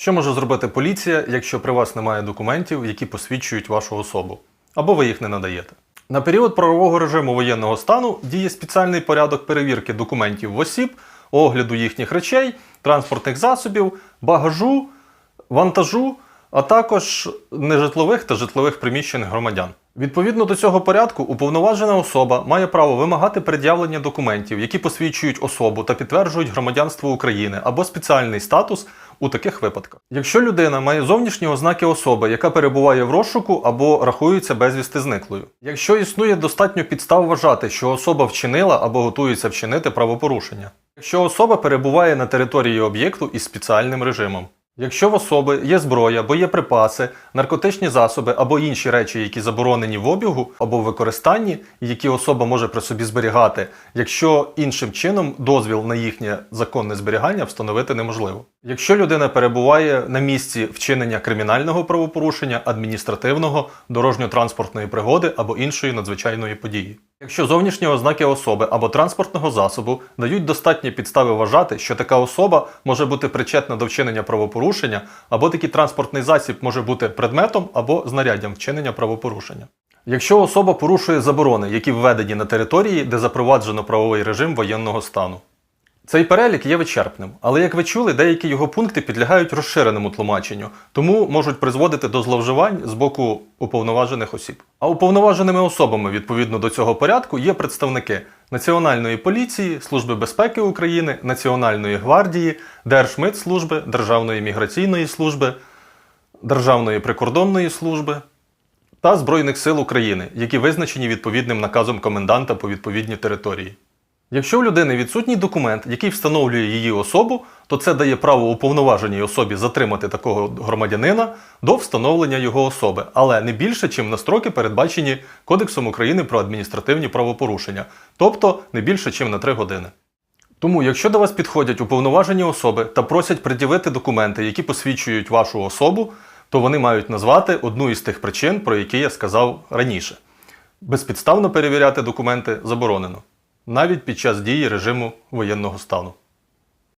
Що може зробити поліція, якщо при вас немає документів, які посвідчують вашу особу, або ви їх не надаєте? На період правового режиму воєнного стану діє спеціальний порядок перевірки документів в осіб, огляду їхніх речей, транспортних засобів, багажу, вантажу, а також нежитлових та житлових приміщень громадян. Відповідно до цього порядку, уповноважена особа має право вимагати пред'явлення документів, які посвідчують особу та підтверджують громадянство України або спеціальний статус у таких випадках. Якщо людина має зовнішні ознаки особи, яка перебуває в розшуку або рахується безвісти зниклою. Якщо існує достатньо підстав вважати, що особа вчинила або готується вчинити правопорушення. Якщо особа перебуває на території об'єкту із спеціальним режимом. Якщо в особи є зброя, боєприпаси, наркотичні засоби або інші речі, які заборонені в обігу або в використанні, які особа може при собі зберігати, якщо іншим чином дозвіл на їхнє законне зберігання встановити неможливо. Якщо людина перебуває на місці вчинення кримінального правопорушення, адміністративного, дорожньо-транспортної пригоди або іншої надзвичайної події. Якщо зовнішні ознаки особи або транспортного засобу дають достатні підстави вважати, що така особа може бути причетна до вчинення правопорушення, або такий транспортний засіб може бути предметом або знаряддям вчинення правопорушення. Якщо особа порушує заборони, які введені на території, де запроваджено правовий режим воєнного стану. Цей перелік є вичерпним, але як ви чули, деякі його пункти підлягають розширеному тлумаченню, тому можуть призводити до зловживань з боку уповноважених осіб. А уповноваженими особами відповідно до цього порядку є представники Національної поліції, Служби безпеки України, Національної гвардії, Держмитслужби, Державної міграційної служби, Державної прикордонної служби та Збройних сил України, які визначені відповідним наказом коменданта по відповідній території. Якщо у людини відсутній документ, який встановлює її особу, то це дає право уповноваженій особі затримати такого громадянина до встановлення його особи, але не більше, чим на строки, передбачені Кодексом України про адміністративні правопорушення, тобто не більше, чим на 3 години. Тому, якщо до вас підходять уповноважені особи та просять пред'явити документи, які посвідчують вашу особу, то вони мають назвати одну із тих причин, про які я сказав раніше. Безпідставно перевіряти документи заборонено навіть під час дії режиму воєнного стану.